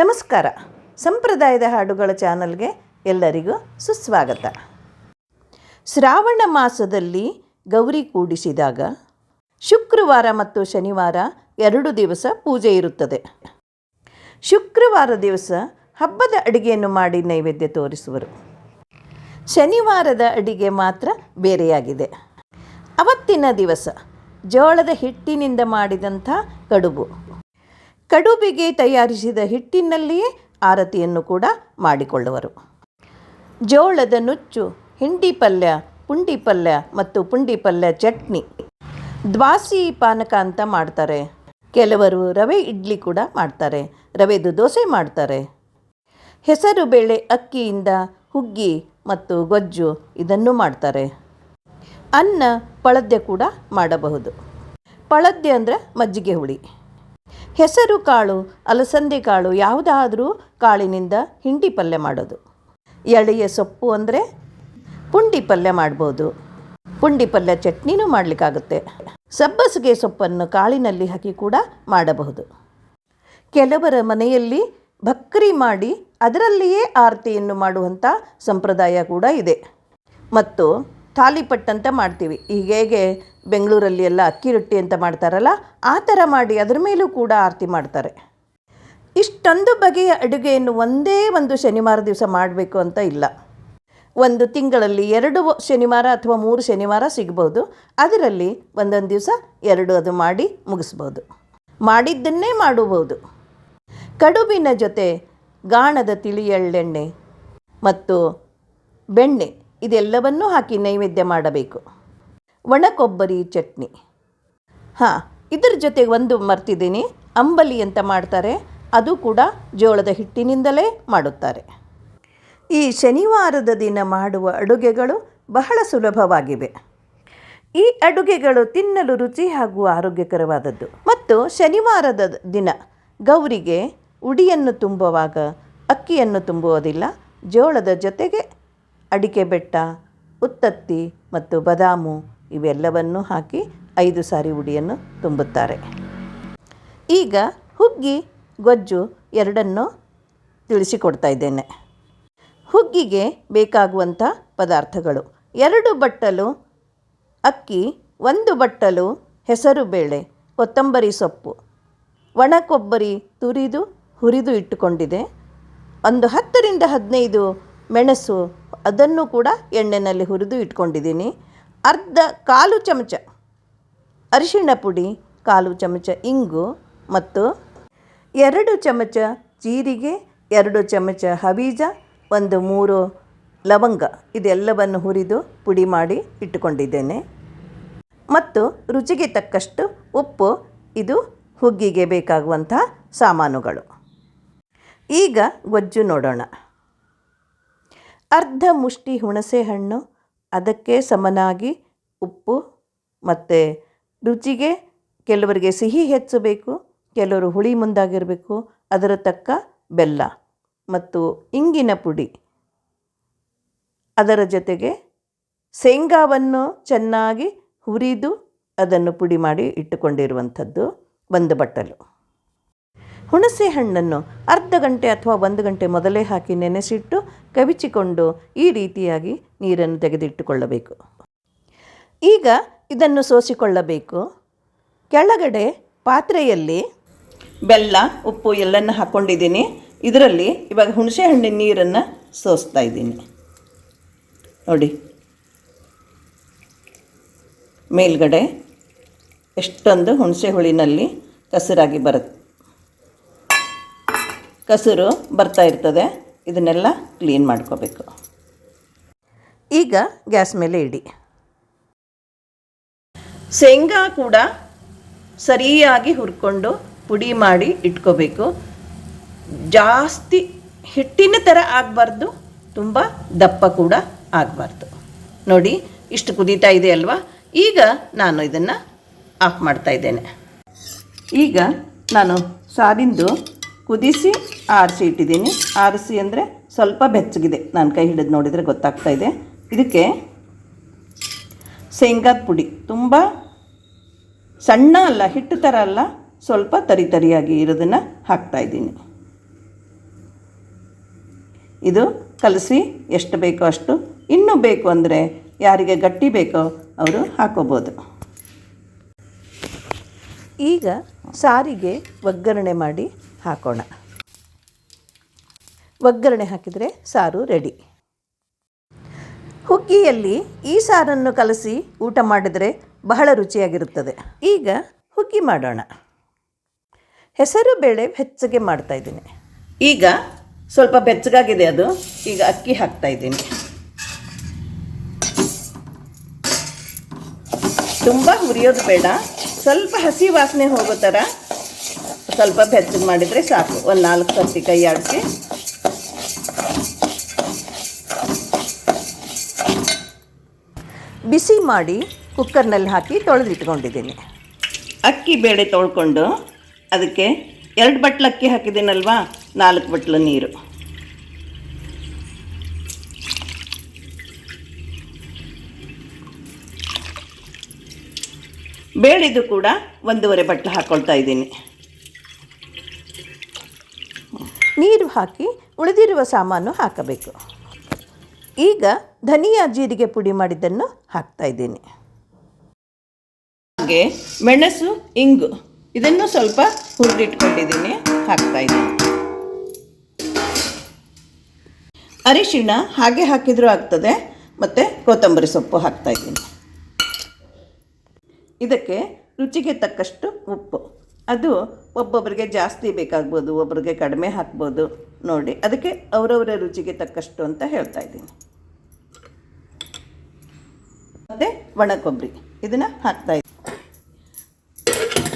ನಮಸ್ಕಾರ. ಸಂಪ್ರದಾಯದ ಹಾಡುಗಳ ಚಾನಲ್ಗೆ ಎಲ್ಲರಿಗೂ ಸುಸ್ವಾಗತ. ಶ್ರಾವಣ ಮಾಸದಲ್ಲಿ ಗೌರಿ ಕೂಡಿಸಿದಾಗ ಶುಕ್ರವಾರ ಮತ್ತು ಶನಿವಾರ ಎರಡು ದಿವಸ ಪೂಜೆ ಇರುತ್ತದೆ. ಶುಕ್ರವಾರ ದಿವಸ ಹಬ್ಬದ ಅಡಿಗೆಯನ್ನು ಮಾಡಿ ನೈವೇದ್ಯ ತೋರಿಸುವರು. ಶನಿವಾರದ ಅಡಿಗೆ ಮಾತ್ರ ಬೇರೆಯಾಗಿದೆ. ಅವತ್ತಿನ ದಿವಸ ಜೋಳದ ಹಿಟ್ಟಿನಿಂದ ಮಾಡಿದಂಥ ಕಡುಬು. ಕಡುಬಿಗೆ ತಯಾರಿಸಿದ ಹಿಟ್ಟಿನಲ್ಲಿಯೇ ಆರತಿಯನ್ನು ಕೂಡ ಮಾಡಿಕೊಳ್ಳುವರು. ಜೋಳದ ನುಚ್ಚು, ಹಿಂಡಿ ಪಲ್ಯ, ಪುಂಡಿ ಪಲ್ಯ ಮತ್ತು ಪುಂಡಿ ಪಲ್ಯ ಚಟ್ನಿ ದ್ವಾಸಿ ಪಾನಕ ಅಂತ ಮಾಡ್ತಾರೆ. ಕೆಲವರು ರವೆ ಇಡ್ಲಿ ಕೂಡ ಮಾಡ್ತಾರೆ, ರವೆದು ದೋಸೆ ಮಾಡ್ತಾರೆ. ಹೆಸರು ಬೇಳೆ ಅಕ್ಕಿಯಿಂದ ಹುಗ್ಗಿ ಮತ್ತು ಗೊಜ್ಜು ಇದನ್ನು ಮಾಡ್ತಾರೆ. ಅನ್ನ ಪಳದ್ಯ ಕೂಡ ಮಾಡಬಹುದು. ಪಳದ್ಯ ಅಂದರೆ ಮಜ್ಜಿಗೆ ಹುಳಿ. ಹೆಸರು ಕಾಳು, ಅಲಸಂದೆ ಕಾಳು ಯಾವುದಾದ್ರೂ ಕಾಳಿನಿಂದ ಹಿಂಡಿ ಪಲ್ಯ ಮಾಡೋದು. ಎಳೆಯ ಸೊಪ್ಪು ಅಂದರೆ ಪುಂಡಿ ಪಲ್ಯ ಮಾಡ್ಬೋದು. ಪುಂಡಿ ಪಲ್ಯ ಚಟ್ನಿನೂ ಮಾಡಲಿಕ್ಕಾಗುತ್ತೆ. ಸಬ್ಬಸಿಗೆ ಸೊಪ್ಪನ್ನು ಕಾಳಿನಲ್ಲಿ ಹಾಕಿ ಕೂಡ ಮಾಡಬಹುದು. ಕೆಲವರ ಮನೆಯಲ್ಲಿ ಭಕ್ರಿ ಮಾಡಿ ಅದರಲ್ಲಿಯೇ ಆರತಿಯನ್ನು ಮಾಡುವಂಥ ಸಂಪ್ರದಾಯ ಕೂಡ ಇದೆ. ಮತ್ತು ತಾಲಿಪಟ್ಟು ಅಂತ ಮಾಡ್ತೀವಿ. ಈಗ ಹೇಗೆ ಬೆಂಗಳೂರಲ್ಲಿ ಎಲ್ಲ ಅಕ್ಕಿ ರೊಟ್ಟಿ ಅಂತ ಮಾಡ್ತಾರಲ್ಲ, ಆ ಥರ ಮಾಡಿ ಅದರ ಮೇಲೂ ಕೂಡ ಆರತಿ ಮಾಡ್ತಾರೆ. ಇಷ್ಟೊಂದು ಬಗೆಯ ಅಡುಗೆಯನ್ನು ಒಂದೇ ಒಂದು ಶನಿವಾರ ದಿವಸ ಮಾಡಬೇಕು ಅಂತ ಇಲ್ಲ. ಒಂದು ತಿಂಗಳಲ್ಲಿ ಎರಡು ಶನಿವಾರ ಅಥವಾ ಮೂರು ಶನಿವಾರ ಸಿಗ್ಬೋದು. ಅದರಲ್ಲಿ ಒಂದೊಂದು ದಿವಸ ಎರಡು ಅದು ಮಾಡಿ ಮುಗಿಸ್ಬೋದು. ಮಾಡಿದ್ದನ್ನೇ ಮಾಡಬಹುದು ಕಡುಬಿನ ಜೊತೆ ಗಾಣದ ತಿಳಿ ಎಳ್ಳೆಣ್ಣೆ ಮತ್ತು ಬೆಣ್ಣೆ ಇದೆಲ್ಲವನ್ನೂ ಹಾಕಿ ನೈವೇದ್ಯ ಮಾಡಬೇಕು. ಒಣ ಕೊಬ್ಬರಿ ಚಟ್ನಿ. ಹಾಂ, ಇದರ ಜೊತೆಗೆ ಒಂದು ಮರ್ತಿದ್ದೀನಿ. ಅಂಬಲಿ ಅಂತ ಮಾಡ್ತಾರೆ. ಅದು ಕೂಡ ಜೋಳದ ಹಿಟ್ಟಿನಿಂದಲೇ ಮಾಡುತ್ತಾರೆ. ಈ ಶನಿವಾರದ ದಿನ ಮಾಡುವ ಅಡುಗೆಗಳು ಬಹಳ ಸುಲಭವಾಗಿವೆ. ಈ ಅಡುಗೆಗಳು ತಿನ್ನಲು ರುಚಿ ಹಾಗೂ ಆರೋಗ್ಯಕರವಾದದ್ದು. ಮತ್ತು ಶನಿವಾರದ ದಿನ ಗೌರಿಗೆ ಉಡಿಯನ್ನು ತುಂಬುವಾಗ, ಅಕ್ಕಿಯನ್ನು ತುಂಬುವುದಿಲ್ಲ, ಜೋಳದ ಜೊತೆಗೆ ಅಡಿಕೆ ಬೆಟ್ಟ, ಉತ್ತತ್ತಿ ಮತ್ತು ಬದಾಮು ಇವೆಲ್ಲವನ್ನು ಹಾಕಿ ಐದು ಸಾರಿ ಉಡಿಯನ್ನು ತುಂಬುತ್ತಾರೆ. ಈಗ ಹುಗ್ಗಿ, ಗೊಜ್ಜು ಎರಡನ್ನು ತಿಳಿಸಿಕೊಡ್ತಾ ಇದ್ದೇನೆ. ಹುಗ್ಗಿಗೆ ಬೇಕಾಗುವಂಥ ಪದಾರ್ಥಗಳು. ಎರಡು ಬಟ್ಟಲು ಅಕ್ಕಿ, ಒಂದು ಬಟ್ಟಲು ಹೆಸರುಬೇಳೆ, ಕೊತ್ತಂಬರಿ ಸೊಪ್ಪು. ಒಣ ಕೊಬ್ಬರಿ ತುರಿದು, ಹುರಿದು ಇಟ್ಟುಕೊಂಡಿದೆ. ಒಂದು ಹತ್ತರಿಂದ ಹದಿನೈದು ಮೆಣಸು ಅದನ್ನು ಕೂಡ ಎಣ್ಣೆಯಲ್ಲಿ ಹುರಿದು ಇಟ್ಕೊಂಡಿದ್ದೀನಿ. ಅರ್ಧ ಕಾಲು ಚಮಚ ಅರಿಶಿಣ ಪುಡಿ, ಕಾಲು ಚಮಚ ಇಂಗು ಮತ್ತು ಎರಡು ಚಮಚ ಜೀರಿಗೆ, ಎರಡು ಚಮಚ ಹಬೀಜ, ಒಂದು ಮೂರು ಲವಂಗ ಇದೆಲ್ಲವನ್ನು ಹುರಿದು ಪುಡಿ ಮಾಡಿ ಇಟ್ಟುಕೊಂಡಿದ್ದೇನೆ. ಮತ್ತು ರುಚಿಗೆ ತಕ್ಕಷ್ಟು ಉಪ್ಪು, ಇದು ಹುಗ್ಗಿಗೆ ಬೇಕಾಗುವಂಥ ಸಾಮಾನುಗಳು. ಈಗ ಗೊಜ್ಜು ನೋಡೋಣ. ಅರ್ಧ ಮುಷ್ಟಿ ಹುಣಸೆ ಹಣ್ಣು, ಅದಕ್ಕೆ ಸಮನಾಗಿ ಉಪ್ಪು ಮತ್ತು ರುಚಿಗೆ ಕೆಲವರಿಗೆ ಸಿಹಿ ಹೆಚ್ಚಬೇಕು, ಕೆಲವರು ಹುಳಿ ಮುಂದಾಗಿರಬೇಕು, ಅದರ ತಕ್ಕ ಬೆಲ್ಲ ಮತ್ತು ಇಂಗಿನ ಪುಡಿ. ಅದರ ಜೊತೆಗೆ ಶೇಂಗಾವನ್ನು ಚೆನ್ನಾಗಿ ಹುರಿದು ಅದನ್ನು ಪುಡಿ ಮಾಡಿ ಇಟ್ಟುಕೊಂಡಿರುವಂಥದ್ದು ಒಂದು ಬಟ್ಟಲು. ಹುಣಸೆ ಹಣ್ಣನ್ನು ಅರ್ಧ ಗಂಟೆ ಅಥವಾ ಒಂದು ಗಂಟೆ ಮೊದಲೇ ಹಾಕಿ ನೆನೆಸಿಟ್ಟು ಕವಿಚಿಕೊಂಡು ಈ ರೀತಿಯಾಗಿ ನೀರನ್ನು ತೆಗೆದಿಟ್ಟುಕೊಳ್ಳಬೇಕು. ಈಗ ಇದನ್ನು ಸೋಸಿಕೊಳ್ಳಬೇಕು. ಕೆಳಗಡೆ ಪಾತ್ರೆಯಲ್ಲಿ ಬೆಲ್ಲ, ಉಪ್ಪು ಎಲ್ಲನ್ನು ಹಾಕ್ಕೊಂಡಿದ್ದೀನಿ ಇದರಲ್ಲಿ ಇವಾಗ ಹುಣಸೆ ಹಣ್ಣಿನ ನೀರನ್ನು ಸೋಸ್ತಾ ಇದ್ದೀನಿ. ನೋಡಿ. ಮೇಲ್ಗಡೆ ಎಷ್ಟೊಂದು ಹುಣಸೆ ಹುಳಿನಲ್ಲಿ ಕಸರಾಗಿ ಬರುತ್ತೆ ಕಸರು ಬರ್ತಾ ಇರ್ತದೆ. ಇದನ್ನೆಲ್ಲ ಕ್ಲೀನ್ ಮಾಡ್ಕೋಬೇಕು. ಈಗ ಗ್ಯಾಸ್ ಮೇಲೆ ಇಡಿ. ಶೇಂಗಾ ಕೂಡ ಸರಿಯಾಗಿ ಹುರ್ಕೊಂಡು ಪುಡಿ ಮಾಡಿ ಇಟ್ಕೋಬೇಕು. ಜಾಸ್ತಿ ಹಿಟ್ಟಿನ ಥರ ಆಗಬಾರ್ದು, ತುಂಬ ದಪ್ಪ ಕೂಡ ಆಗಬಾರ್ದು. ನೋಡಿ, ಇಷ್ಟು ಕುದೀತಾ ಇದೆ ಅಲ್ವಾ? ಈಗ ನಾನು ಇದನ್ನು ಆಫ್ ಮಾಡ್ತಾ ಇದ್ದೇನೆ. ಈಗ ನಾನು ಸಾರಿಂದು ಕುದಿಸಿ ಆರಿಸಿ ಇಟ್ಟಿದ್ದೀನಿ. ಆರಿಸಿ ಅಂದರೆ ಸ್ವಲ್ಪ ಬೆಚ್ಚಗಿದೆ. ನಾನು ಕೈ ಹಿಡಿದು ನೋಡಿದರೆ ಗೊತ್ತಾಗ್ತಾ ಇದೆ. ಇದಕ್ಕೆ ಶೇಂಗಾದ ಪುಡಿ. ತುಂಬ ಸಣ್ಣ ಅಲ್ಲ, ಹಿಟ್ಟು ಥರ ಅಲ್ಲ, ಸ್ವಲ್ಪ ತರಿ ತರಿಯಾಗಿ ಇರೋದನ್ನು ಹಾಕ್ತಾಯಿದ್ದೀನಿ ಇದು ಕಲಸಿ ಎಷ್ಟು ಬೇಕೋ ಅಷ್ಟು. ಇನ್ನೂ ಬೇಕು ಅಂದರೆ ಯಾರಿಗೆ ಗಟ್ಟಿ ಬೇಕೋ ಅವರು ಹಾಕೋಬೋದು. ಈಗ ಸಾರಿಗೆ ಒಗ್ಗರಣೆ ಮಾಡಿ ಹಾಕೋಣ. ಒಗ್ಗರಣೆ ಹಾಕಿದರೆ ಸಾರು ರೆಡಿ ಹುಗ್ಗಿಯಲ್ಲಿ ಈ ಸಾರನ್ನು ಕಲಸಿ ಊಟ ಮಾಡಿದರೆ ಬಹಳ ರುಚಿಯಾಗಿರುತ್ತದೆ. ಈಗ ಹುಗ್ಗಿ ಮಾಡೋಣ. ಹೆಸರು ಬೇಳೆ ಬೆಚ್ಚಗೆ ಮಾಡ್ತಾ ಇದ್ದೀನಿ. ಈಗ ಸ್ವಲ್ಪ ಬೆಚ್ಚಗಾಗಿದೆ ಅದು. ಈಗ ಅಕ್ಕಿ ಹಾಕ್ತಾ ಇದ್ದೀನಿ. ತುಂಬ ಹುರಿಯೋದು ಬೇಡ. ಸ್ವಲ್ಪ ಹಸಿ ವಾಸನೆ ಹೋಗೋ ಥರ ಸ್ವಲ್ಪ ಬೆಚ್ಚಗೆ ಮಾಡಿದರೆ ಸಾಕು. ಒಂದು ನಾಲ್ಕು ಸರ್ತಿ ಕೈ ಆಡಿಸಿ ಬಿಸಿ ಮಾಡಿ ಕುಕ್ಕರ್ನಲ್ಲಿ ಹಾಕಿ ತೊಳೆದಿಟ್ಕೊಂಡಿದ್ದೀನಿ. ಅಕ್ಕಿ ಬೇಳೆ ತೊಳ್ಕೊಂಡು ಅದಕ್ಕೆ ಎರಡು ಬಟ್ಲು ಅಕ್ಕಿ ಹಾಕಿದ್ದೀನಲ್ವಾ? ನಾಲ್ಕು ಬಟ್ಲು ನೀರು. ಬೇಳೆದು ಕೂಡ ಒಂದೂವರೆ ಬಟ್ಲು ಹಾಕ್ಕೊಳ್ತಾ ಇದ್ದೀನಿ. ನೀರು ಹಾಕಿ ಉಳಿದಿರುವ ಸಾಮಾನು ಹಾಕಬೇಕು. ಈಗ ಧನಿಯಾ ಜೀರಿಗೆ ಪುಡಿ ಮಾಡಿದ್ದನ್ನು ಹಾಕ್ತಾ ಇದ್ದೀನಿ. ಹಾಗೆ ಮೆಣಸು, ಇಂಗು ಇದನ್ನು ಸ್ವಲ್ಪ ಹುರಿದಿಟ್ಕೊಂಡಿದ್ದೀನಿ, ಹಾಕ್ತಾ ಇದ್ದೀನಿ. ಅರಿಶಿಣ ಹಾಗೆ ಹಾಕಿದರೂ ಆಗ್ತದೆ, ಮತ್ತು ಕೊತ್ತಂಬರಿ ಸೊಪ್ಪು ಹಾಕ್ತಾ ಇದ್ದೀನಿ. ಇದಕ್ಕೆ ರುಚಿಗೆ ತಕ್ಕಷ್ಟು ಉಪ್ಪು. ಅದು ಒಬ್ಬೊಬ್ಬರಿಗೆ ಜಾಸ್ತಿ ಬೇಕಾಗ್ಬೋದು ಒಬ್ಬರಿಗೆ ಕಡಿಮೆ ಹಾಕ್ಬೋದು. ನೋಡಿ, ಅದಕ್ಕೆ ಅವರವರ ರುಚಿಗೆ ತಕ್ಕಷ್ಟು ಅಂತ ಹೇಳ್ತಾ ಇದ್ದೀನಿ. ಮತ್ತು ಒಣ ಕೊಬ್ಬರಿ ಇದನ್ನು ಹಾಕ್ತಾ ಇದ್ದೀನಿ.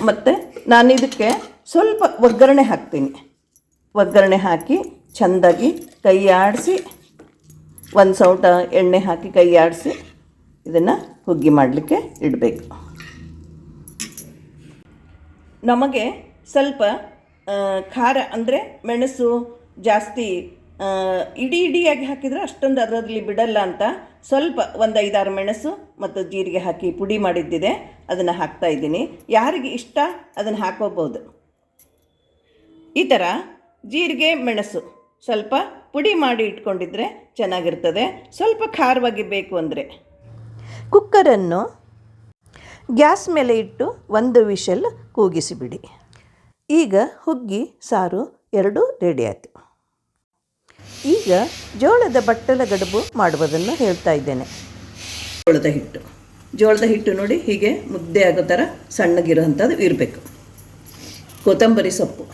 ಮತ್ತು ನಾನು ಇದಕ್ಕೆ ಸ್ವಲ್ಪ ಒಗ್ಗರಣೆ ಹಾಕ್ತೀನಿ. ಒಗ್ಗರಣೆ ಹಾಕಿ ಚೆಂದಾಗಿ ಕೈ ಆಡಿಸಿ, ಒಂದು ಸೌಟ ಎಣ್ಣೆ ಹಾಕಿ ಕೈ ಆಡಿಸಿ ಇದನ್ನು ಹುಗ್ಗಿ ಮಾಡಲಿಕ್ಕೆ ಇಡಬೇಕು. ನಮಗೆ ಸ್ವಲ್ಪ ಖಾರ ಅಂದರೆ ಮೆಣಸು ಜಾಸ್ತಿ ಇಡೀ ಇಡಿಯಾಗಿ ಹಾಕಿದರೆ ಅಷ್ಟೊಂದು ಅದರಲ್ಲಿ ಬಿಡಲ್ಲ ಅಂತ ಸ್ವಲ್ಪ ಒಂದು ಐದಾರು ಮೆಣಸು ಮತ್ತು ಜೀರಿಗೆ ಹಾಕಿ ಪುಡಿ ಮಾಡಿದ್ದಿದೆ, ಅದನ್ನು ಹಾಕ್ತಾ ಇದ್ದೀನಿ. ಯಾರಿಗೆ ಇಷ್ಟ ಅದನ್ನು ಹಾಕೋಬೋದು ಈ ಥರ ಜೀರಿಗೆ, ಮೆಣಸು ಸ್ವಲ್ಪ ಪುಡಿ ಮಾಡಿ ಇಟ್ಕೊಂಡಿದ್ರೆ ಚೆನ್ನಾಗಿರ್ತದೆ. ಸ್ವಲ್ಪ ಖಾರವಾಗಿ ಬೇಕು ಅಂದರೆ. ಕುಕ್ಕರನ್ನು ಗ್ಯಾಸ್ ಮೇಲೆ ಇಟ್ಟು ಒಂದು ವಿಷಲ್ ಕೂಗಿಸಿಬಿಡಿ. ಈಗ ಹುಗ್ಗಿ, ಸಾರು ಎರಡೂ ರೆಡಿ ಆಯಿತು. ಈಗ ಜೋಳದ ಬಟ್ಟಲ ಗಡುಬು ಮಾಡುವುದನ್ನು ಹೇಳ್ತಾ ಇದ್ದೇನೆ. ಜೋಳದ ಹಿಟ್ಟು. ಜೋಳದ ಹಿಟ್ಟು ನೋಡಿ ಹೀಗೆ ಮುದ್ದೆ ಆಗೋ ಥರ ಸಣ್ಣಗಿರೋಂಥದ್ದು ಇರಬೇಕು. ಕೊತ್ತಂಬರಿ ಸೊಪ್ಪು,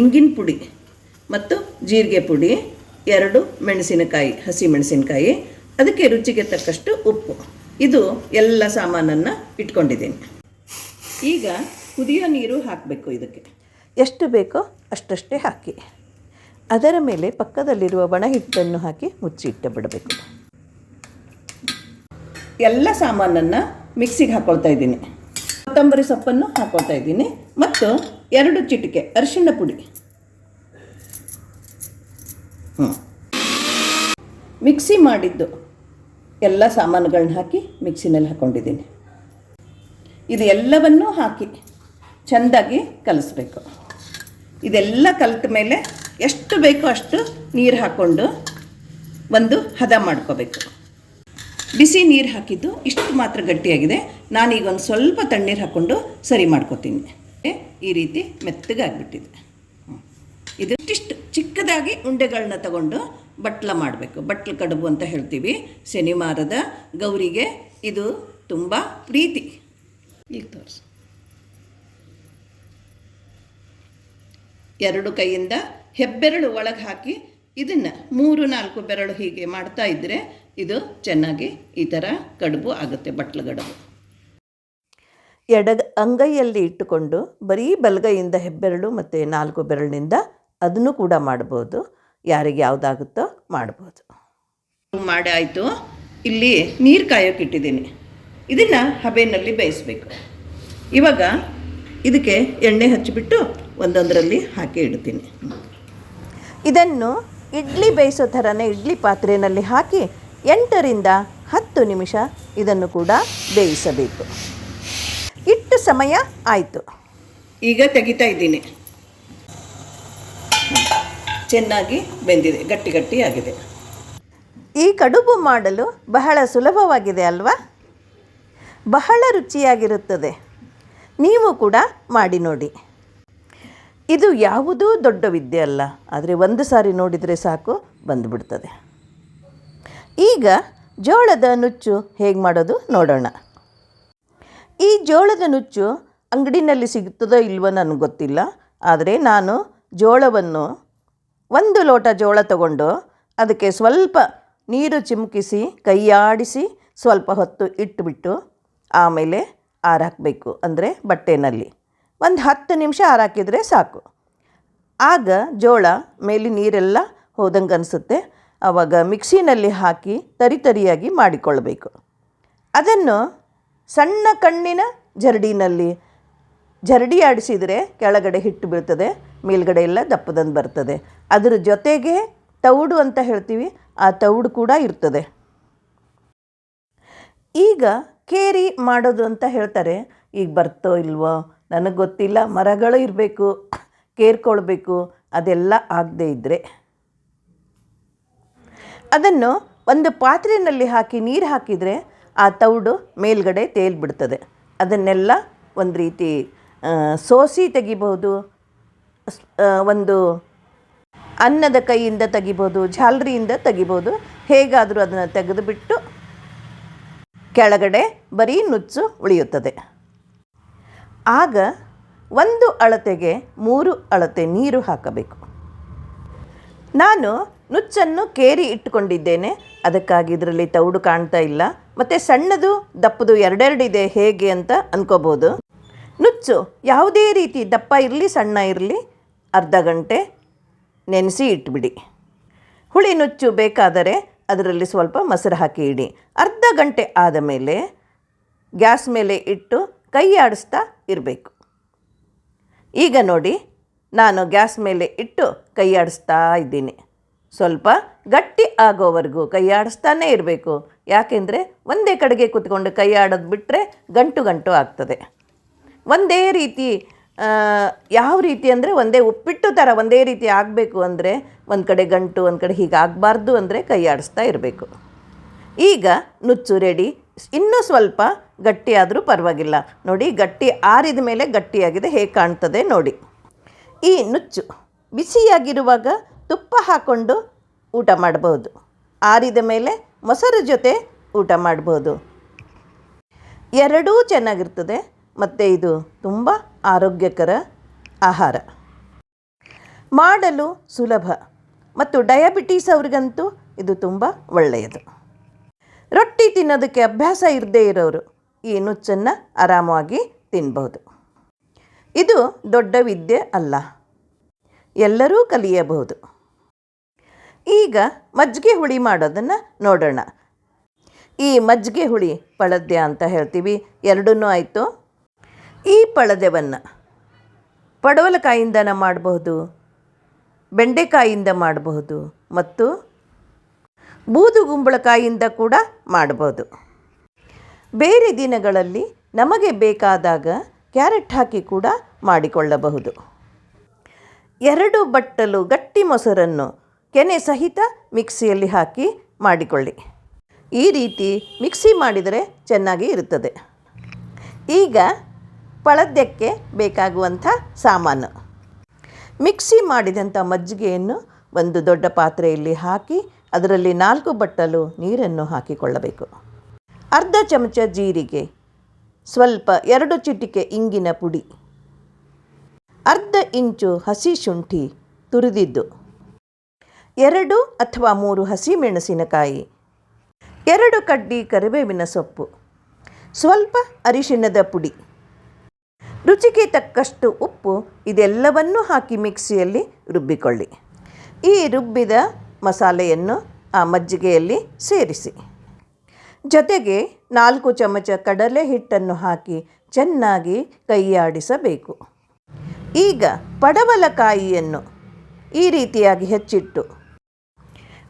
ಇಂಗಿನ ಪುಡಿ ಮತ್ತು ಜೀರಿಗೆ ಪುಡಿ, ಎರಡು ಮೆಣಸಿನಕಾಯಿ, ಹಸಿ ಮೆಣಸಿನಕಾಯಿ, ಅದಕ್ಕೆ ರುಚಿಗೆ ತಕ್ಕಷ್ಟು ಉಪ್ಪು. ಇದು ಎಲ್ಲ ಸಾಮಾನನ್ನು ಇಟ್ಕೊಂಡಿದ್ದೀನಿ. ಈಗ ಕುದಿಯೋ ನೀರು ಹಾಕಬೇಕು ಇದಕ್ಕೆ. ಎಷ್ಟು ಬೇಕೋ ಅಷ್ಟಷ್ಟೇ ಹಾಕಿ. ಅದರ ಮೇಲೆ ಪಕ್ಕದಲ್ಲಿರುವ ಒಣ ಹಿಟ್ಟನ್ನು ಹಾಕಿ ಮುಚ್ಚಿಟ್ಟು ಬಿಡಬೇಕು ಎಲ್ಲ ಸಾಮಾನನ್ನು ಮಿಕ್ಸಿಗೆ ಹಾಕ್ಕೊಳ್ತಾ ಇದ್ದೀನಿ. ಕೊತ್ತಂಬರಿ ಸೊಪ್ಪನ್ನು ಹಾಕೊಳ್ತಾ ಇದ್ದೀನಿ ಮತ್ತು ಎರಡು ಚಿಟಿಕೆ ಅರಿಶಿಣ ಪುಡಿ. ಹ್ಞೂ ಮಿಕ್ಸಿ ಮಾಡಿದ್ದು ಎಲ್ಲ ಸಾಮಾನುಗಳನ್ನ ಹಾಕಿ ಮಿಕ್ಸಿನಲ್ಲಿ ಹಾಕ್ಕೊಂಡಿದ್ದೀನಿ ಇದು ಎಲ್ಲವನ್ನೂ ಹಾಕಿ ಚೆಂದಾಗಿ ಕಲಿಸ್ಬೇಕು. ಇದೆಲ್ಲ ಕಲಿತ ಮೇಲೆ ಎಷ್ಟು ಬೇಕೋ ಅಷ್ಟು ನೀರು ಹಾಕ್ಕೊಂಡು ಒಂದು ಹದ ಮಾಡ್ಕೋಬೇಕು. ಬಿಸಿ ನೀರು ಹಾಕಿದ್ದು ಇಷ್ಟು ಮಾತ್ರ ಗಟ್ಟಿಯಾಗಿದೆ. ನಾನೀಗ ಒಂದು ಸ್ವಲ್ಪ ತಣ್ಣೀರು ಹಾಕ್ಕೊಂಡು ಸರಿ ಮಾಡ್ಕೋತೀನಿ. ಈ ರೀತಿ ಮೆತ್ತಗೆ ಆಗಿಬಿಟ್ಟಿದೆ ಇದು ಇಷ್ಟಿಷ್ಟು ಚಿಕ್ಕದಾಗಿ ಉಂಡೆಗಳನ್ನ ತಗೊಂಡು ಬಟ್ಲ ಮಾಡಬೇಕು. ಬಟ್ಲು ಕಡುಬು ಅಂತ ಹೇಳ್ತೀವಿ. ಶನಿವಾರದ ಗೌರಿಗೆ ಇದು ತುಂಬ ಪ್ರೀತಿ. ಈಗ ತೋರಿಸು. ಎರಡು ಕೈಯಿಂದ ಹೆಬ್ಬೆರಳು ಒಳಗೆ ಹಾಕಿ ಇದನ್ನು ಮೂರು ನಾಲ್ಕು ಬೆರಳು ಹೀಗೆ ಮಾಡ್ತಾ ಇದ್ದರೆ ಇದು ಚೆನ್ನಾಗಿ ಈ ಥರ ಕಡುಬು ಆಗುತ್ತೆ ಬಟ್ಲು ಕಡುಬು. ಎಡ ಅಂಗೈಯಲ್ಲಿ ಇಟ್ಟುಕೊಂಡು ಬರೀ ಬಲಗೈಯಿಂದ ಹೆಬ್ಬೆರಳು ಮತ್ತು ನಾಲ್ಕು ಬೆರಳಿನಿಂದ ಅದನ್ನು ಕೂಡ ಮಾಡ್ಬೋದು. ಯಾರಿಗೆ ಯಾವುದಾಗುತ್ತೋ ಮಾಡ್ಬೋದು. ಮಾಡಿ ಆಯಿತು. ಇಲ್ಲಿ ನೀರು ಕಾಯೋಕೆ ಇಟ್ಟಿದ್ದೀನಿ. ಇದನ್ನು ಹಬೆನಲ್ಲಿ ಬೇಯಿಸ್ಬೇಕು. ಇವಾಗ ಇದಕ್ಕೆ ಎಣ್ಣೆ ಹಚ್ಚಿಬಿಟ್ಟು ಒಂದೊಂದರಲ್ಲಿ ಹಾಕಿ ಇಡ್ತೀನಿ. ಇದನ್ನು ಇಡ್ಲಿ ಬೇಯಿಸೋ ಥರನೇ ಇಡ್ಲಿ ಪಾತ್ರೆಯಲ್ಲಿ ಹಾಕಿ ಎಂಟರಿಂದ ಹತ್ತು ನಿಮಿಷ ಇದನ್ನು ಕೂಡ ಬೇಯಿಸಬೇಕು. ಇಟ್ಟು ಸಮಯ ಆಯಿತು. ಈಗ ತೆಗಿತಾ ಇದ್ದೀನಿ. ಚೆನ್ನಾಗಿ ಬೆಂದಿದೆ, ಗಟ್ಟಿ ಗಟ್ಟಿಯಾಗಿದೆ. ಈ ಕಡುಬು ಮಾಡಲು ಬಹಳ ಸುಲಭವಾಗಿದೆ ಅಲ್ವಾ? ಬಹಳ ರುಚಿಯಾಗಿರುತ್ತದೆ. ನೀವು ಕೂಡ ಮಾಡಿ ನೋಡಿ. ಇದು ಯಾವುದೂ ದೊಡ್ಡ ವಿದ್ಯೆ ಅಲ್ಲ, ಆದರೆ ಒಂದು ಸಾರಿ ನೋಡಿದರೆ ಸಾಕು, ಬಂದುಬಿಡ್ತದೆ. ಈಗ ಜೋಳದ ನುಚ್ಚು ಹೇಗೆ ಮಾಡೋದು ನೋಡೋಣ. ಈ ಜೋಳದ ನುಚ್ಚು ಅಂಗಡಿನಲ್ಲಿ ಸಿಗುತ್ತದೋ ಇಲ್ವೋ ನನಗೆ ಗೊತ್ತಿಲ್ಲ, ಆದರೆ ನಾನು ಜೋಳವನ್ನು ಒಂದು ಲೋಟ ಜೋಳ ತಗೊಂಡು ಅದಕ್ಕೆ ಸ್ವಲ್ಪ ನೀರು ಚಿಮುಕಿಸಿ, ಕೈಯಾಡಿಸಿ ಸ್ವಲ್ಪ ಹೊತ್ತು ಇಟ್ಟುಬಿಟ್ಟು ಆಮೇಲೆ ಆರಾಕಬೇಕು ಅಂದರೆ ಬಟ್ಟೆನಲ್ಲಿ. ಒಂದು ಹತ್ತು ನಿಮಿಷ ಆರಾಕಿದರೆ ಸಾಕು. ಆಗ ಜೋಳ ಮೇಲೆ ನೀರೆಲ್ಲ ಹೋದಂಗೆ ಅನಿಸುತ್ತೆ. ಆವಾಗ ಮಿಕ್ಸಿನಲ್ಲಿ ಹಾಕಿ ತರಿ ತರಿಯಾಗಿ ಮಾಡಿಕೊಳ್ಳಬೇಕು ಅದನ್ನು ಸಣ್ಣ ಕಣ್ಣಿನ ಜರಡಿನಲ್ಲಿ ಜರಡಿ ಆಡಿಸಿದರೆ ಕೆಳಗಡೆ ಹಿಟ್ಟು ಬೀಳ್ತದೆ. ಮೇಲ್ಗಡೆ ಎಲ್ಲ ದಪ್ಪದಂದು ಬರ್ತದೆ. ಅದರ ಜೊತೆಗೆ ತೌಡು ಅಂತ ಹೇಳ್ತೀವಿ, ಆ ತೌಡು ಕೂಡ ಇರ್ತದೆ. ಈಗ ಕೇರಿ ಮಾಡೋದು ಅಂತ ಹೇಳ್ತಾರೆ. ಈಗ ಬರ್ತೋ ಇಲ್ವೋ, ನನಗೆ ಗೊತ್ತಿಲ್ಲ, ಮರಗಳು ಇರಬೇಕು, ಕೇರ್ಕೊಳ್ಬೇಕು, ಅದೆಲ್ಲ ಆಗದೇ ಇದ್ದರೆ ಅದನ್ನು ಒಂದು ಪಾತ್ರೆಯಲ್ಲಿ ಹಾಕಿ ನೀರು ಹಾಕಿದರೆ ಆ ತೌಡು ಮೇಲ್ಗಡೆ ತೇಲ್ಬಿಡ್ತದೆ. ಅದನ್ನೆಲ್ಲ ಒಂದು ರೀತಿ ಸೋಸಿ ತೆಗಿಬಹುದು ಒಂದು ಅನ್ನದ ಕೈಯಿಂದ ತೆಗಿಬೋದು, ಜಾಲರಿಯಿಂದ ತೆಗಿಬೋದು. ಹೇಗಾದರೂ ಅದನ್ನು ತೆಗೆದುಬಿಟ್ಟು ಕೆಳಗಡೆ ಬರೀ ನುಚ್ಚು ಉಳಿಯುತ್ತದೆ. ಆಗ ಒಂದು ಅಳತೆಗೆ ಮೂರು ಅಳತೆ ನೀರು ಹಾಕಬೇಕು. ನಾನು ನುಚ್ಚನ್ನು ಕೇರಿ ಇಟ್ಟುಕೊಂಡಿದ್ದೇನೆ. ಅದಕ್ಕಾಗಿ ಇದರಲ್ಲಿ ತೌಡು ಕಾಣ್ತಾ ಇಲ್ಲ. ಮತ್ತು ಸಣ್ಣದು, ದಪ್ಪದು ಎರಡೆರಡಿದೆ ಹೇಗೆ ಅಂತ ಅಂದ್ಕೋಬೋದು ನುಚ್ಚು ಯಾವುದೇ ರೀತಿ ದಪ್ಪ ಇರಲಿ, ಸಣ್ಣ ಇರಲಿ ಅರ್ಧ ಗಂಟೆ ನೆನೆಸಿ ಇಟ್ಬಿಡಿ. ಹುಳಿ ನುಚ್ಚು ಬೇಕಾದರೆ ಅದರಲ್ಲಿ ಸ್ವಲ್ಪ ಮೊಸರು ಹಾಕಿ ಇಡಿ. ಅರ್ಧ ಗಂಟೆ ಆದ ಮೇಲೆ ಗ್ಯಾಸ್ ಮೇಲೆ ಇಟ್ಟು ಕೈ ಆಡಿಸ್ತಾ ಇರಬೇಕು. ಈಗ ನೋಡಿ, ನಾನು ಗ್ಯಾಸ್ ಮೇಲೆ ಇಟ್ಟು ಕೈ ಆಡಿಸ್ತಾ ಇದ್ದೀನಿ. ಸ್ವಲ್ಪ ಗಟ್ಟಿ ಆಗೋವರೆಗೂ ಕೈ ಆಡಿಸ್ತಾನೇ ಇರಬೇಕು. ಯಾಕೆಂದರೆ ಒಂದೇ ಕಡೆಗೆ ಕೂತ್ಕೊಂಡು ಕೈ ಆಡೋದು ಬಿಟ್ಟರೆ ಗಂಟು ಗಂಟು ಆಗ್ತದೆ. ಒಂದೇ ರೀತಿ ಯಾವ ರೀತಿ ಅಂದರೆ ಒಂದೇ ಉಪ್ಪಿಟ್ಟು ಥರ ಒಂದೇ ರೀತಿ ಆಗಬೇಕು ಅಂದರೆ ಒಂದು ಕಡೆ ಗಂಟು, ಒಂದು ಕಡೆ ಹೀಗೆ ಆಗಬಾರ್ದು ಅಂದರೆ ಕೈ ಆಡಿಸ್ತಾ ಇರಬೇಕು. ಈಗ ನುಚ್ಚು ರೆಡಿ ಇನ್ನೂ ಸ್ವಲ್ಪ ಗಟ್ಟಿಯಾದರೂ ಪರವಾಗಿಲ್ಲ. ನೋಡಿ, ಗಟ್ಟಿ ಆರಿದ ಮೇಲೆ ಗಟ್ಟಿಯಾಗಿದೆ, ಹೇಗೆ ಕಾಣ್ತದೆ ನೋಡಿ. ಈ ನುಚ್ಚು ಬಿಸಿಯಾಗಿರುವಾಗ ತುಪ್ಪ ಹಾಕ್ಕೊಂಡು ಊಟ ಮಾಡಬಹುದು ಆರಿದ ಮೇಲೆ ಮೊಸರು ಜೊತೆ ಊಟ ಮಾಡ್ಬೋದು. ಎರಡೂ ಚೆನ್ನಾಗಿರ್ತದೆ. ಮತ್ತು ಇದು ತುಂಬ ಆರೋಗ್ಯಕರ ಆಹಾರ. ಮಾಡಲು ಸುಲಭ ಮತ್ತು ಡಯಾಬಿಟೀಸ್ ಅವ್ರಿಗಂತೂ ಇದು ತುಂಬ ಒಳ್ಳೆಯದು. ರೊಟ್ಟಿ ತಿನ್ನೋದಕ್ಕೆ ಅಭ್ಯಾಸ ಇರದೇ ಇರೋರು ಈ ನುಚ್ಚನ್ನು ಆರಾಮವಾಗಿ ತಿನ್ಬೋದು. ಇದು ದೊಡ್ಡ ವಿದ್ಯೆ ಅಲ್ಲ. ಎಲ್ಲರೂ ಕಲಿಯಬಹುದು. ಈಗ ಮಜ್ಜಿಗೆ ಹುಳಿ ಮಾಡೋದನ್ನು ನೋಡೋಣ. ಈ ಮಜ್ಜಿಗೆ ಹುಳಿ ಪಳದ್ಯ ಅಂತ ಹೇಳ್ತೀವಿ. ಎರಡೂ ಆಯಿತು. ಈ ಪಳದೆವನ್ನು ಪಡವಲಕಾಯಿಂದ ಮಾಡಬಹುದು, ಬೆಂಡೆಕಾಯಿಂದ ಮಾಡಬಹುದು ಮತ್ತು ಬೂದುಗುಂಬಳಕಾಯಿಂದ ಕೂಡ ಮಾಡಬಹುದು. ಬೇರೆ ದಿನಗಳಲ್ಲಿ ನಮಗೆ ಬೇಕಾದಾಗ ಕ್ಯಾರೆಟ್ ಹಾಕಿ ಕೂಡ ಮಾಡಿಕೊಳ್ಳಬಹುದು. ಎರಡು ಬಟ್ಟಲು ಗಟ್ಟಿ ಮೊಸರನ್ನು ಕೆನೆ ಸಹಿತ ಮಿಕ್ಸಿಯಲ್ಲಿ ಹಾಕಿ ಮಾಡಿಕೊಳ್ಳಿ. ಈ ರೀತಿ ಮಿಕ್ಸಿ ಮಾಡಿದರೆ ಚೆನ್ನಾಗಿ ಇರುತ್ತದೆ. ಈಗ ಪಳದ್ಯಕ್ಕೆ ಬೇಕಾಗುವಂಥ ಸಾಮಾನು. ಮಿಕ್ಸಿ ಮಾಡಿದಂಥ ಮಜ್ಜಿಗೆಯನ್ನು ಒಂದು ದೊಡ್ಡ ಪಾತ್ರೆಯಲ್ಲಿ ಹಾಕಿ ಅದರಲ್ಲಿ ನಾಲ್ಕು ಬಟ್ಟಲು ನೀರನ್ನು ಹಾಕಿಕೊಳ್ಳಬೇಕು. ಅರ್ಧ ಚಮಚ ಜೀರಿಗೆ, ಸ್ವಲ್ಪ ಎರಡು ಚಿಟಿಕೆ ಇಂಗಿನ ಪುಡಿ, ಅರ್ಧ ಇಂಚು ಹಸಿ ಶುಂಠಿ ತುರಿದಿದ್ದು, ಎರಡು ಅಥವಾ ಮೂರು ಹಸಿ ಮೆಣಸಿನಕಾಯಿ, ಎರಡು ಕಡ್ಡಿ ಕರಿಬೇವಿನ ಸೊಪ್ಪು, ಸ್ವಲ್ಪ ಅರಿಶಿಣದ ಪುಡಿ. ರುಚಿಗೆ ತಕ್ಕಷ್ಟು ಉಪ್ಪು ಇದೆಲ್ಲವನ್ನೂ ಹಾಕಿ ಮಿಕ್ಸಿಯಲ್ಲಿ ರುಬ್ಬಿಕೊಳ್ಳಿ. ಈ ರುಬ್ಬಿದ ಮಸಾಲೆಯನ್ನು ಆ ಮಜ್ಜಿಗೆಯಲ್ಲಿ ಸೇರಿಸಿ. ಜೊತೆಗೆ ನಾಲ್ಕು ಚಮಚ ಕಡಲೆ ಹಿಟ್ಟನ್ನು ಹಾಕಿ ಚೆನ್ನಾಗಿ ಕೈಯಾಡಿಸಬೇಕು. ಈಗ ಪಡವಲಕಾಯಿಯನ್ನು ಈ ರೀತಿಯಾಗಿ ಹೆಚ್ಚಿಟ್ಟು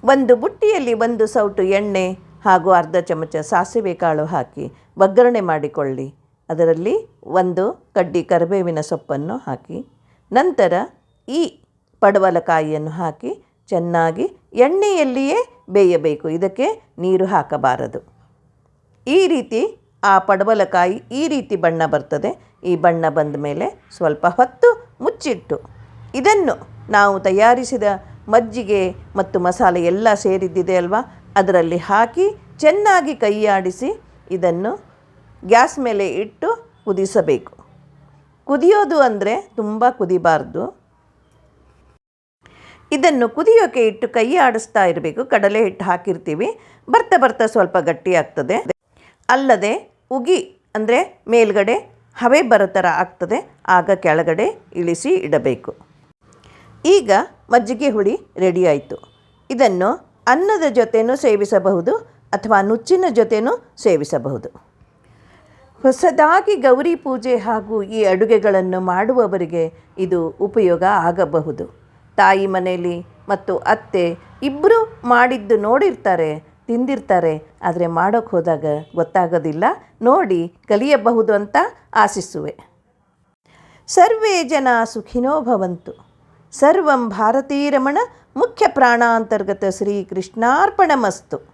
ಒಂದು ಬುಟ್ಟಿಯಲ್ಲಿ ಒಂದು ಸೌಟು ಎಣ್ಣೆ ಹಾಗೂ ಅರ್ಧ ಚಮಚ ಸಾಸಿವೆ ಕಾಳು ಹಾಕಿ ಒಗ್ಗರಣೆ ಮಾಡಿಕೊಳ್ಳಿ. ಅದರಲ್ಲಿ ಒಂದು ಕಡ್ಡಿ ಕರಿಬೇವಿನ ಸೊಪ್ಪನ್ನು ಹಾಕಿ, ನಂತರ ಈ ಪಡವಲಕಾಯಿಯನ್ನು ಹಾಕಿ ಚೆನ್ನಾಗಿ ಎಣ್ಣೆಯಲ್ಲಿಯೇ ಬೇಯಬೇಕು. ಇದಕ್ಕೆ ನೀರು ಹಾಕಬಾರದು. ಈ ರೀತಿ ಆ ಪಡವಲಕಾಯಿ ಈ ರೀತಿ ಬಣ್ಣ ಬರ್ತದೆ. ಈ ಬಣ್ಣ ಬಂದ ಮೇಲೆ ಸ್ವಲ್ಪ ಹೊತ್ತು ಮುಚ್ಚಿಟ್ಟು ಇದನ್ನು ನಾವು ತಯಾರಿಸಿದ ಮಜ್ಜಿಗೆ ಮತ್ತು ಮಸಾಲೆ ಎಲ್ಲ ಸೇರಿದ್ದಿದೆ ಅಲ್ವಾ? ಅದರಲ್ಲಿ ಹಾಕಿ ಚೆನ್ನಾಗಿ ಕೈಯಾಡಿಸಿ ಇದನ್ನು ಗ್ಯಾಸ್ ಮೇಲೆ ಇಟ್ಟು ಕುದಿಸಬೇಕು. ಕುದಿಯೋದು ಅಂದರೆ ತುಂಬ ಕುದಿಬಾರ್ದು. ಇದನ್ನು ಕುದಿಯೋಕೆ ಇಟ್ಟು ಕೈ ಆಡಿಸ್ತಾ ಇರಬೇಕು. ಕಡಲೆ ಹಿಟ್ಟು ಹಾಕಿರ್ತೀವಿ. ಬರ್ತಾ ಬರ್ತಾ ಸ್ವಲ್ಪ ಗಟ್ಟಿ ಆಗ್ತದೆ. ಅಲ್ಲದೆ ಉಗಿ ಅಂದರೆ ಮೇಲ್ಗಡೆ ಹವೆ ಬರೋ ಥರ ಆಗ್ತದೆ. ಆಗ ಕೆಳಗಡೆ ಇಳಿಸಿ ಇಡಬೇಕು. ಈಗ ಮಜ್ಜಿಗೆ ಹುಳಿ ರೆಡಿ ಆಯಿತು. ಇದನ್ನು ಅನ್ನದ ಜೊತೆಯೂ ಸೇವಿಸಬಹುದು ಅಥವಾ ನುಚ್ಚಿನ ಜೊತೆಯೂ ಸೇವಿಸಬಹುದು. ಹೊಸದಾಗಿ ಗೌರಿ ಪೂಜೆ ಹಾಗೂ ಈ ಅಡುಗೆಗಳನ್ನು ಮಾಡುವವರಿಗೆ ಇದು ಉಪಯೋಗ ಆಗಬಹುದು. ತಾಯಿ ಮನೆಯಲ್ಲಿ ಮತ್ತು ಅತ್ತೆ ಇಬ್ಬರು ಮಾಡಿದ್ದು ನೋಡಿರ್ತಾರೆ, ತಿಂದಿರ್ತಾರೆ, ಆದರೆ ಮಾಡೋಕ್ಕೆ ಹೋದಾಗ ಗೊತ್ತಾಗೋದಿಲ್ಲ. ನೋಡಿ ಕಲಿಯಬಹುದು ಅಂತ ಆಶಿಸುವೆ. ಸರ್ವೇ ಜನ ಸುಖಿನೋ ಭವಂತು. ಸರ್ವಂ ಭಾರತೀರಮಣ ಮುಖ್ಯ ಪ್ರಾಣಾಂತರ್ಗತ ಶ್ರೀ ಕೃಷ್ಣಾರ್ಪಣಮಸ್ತು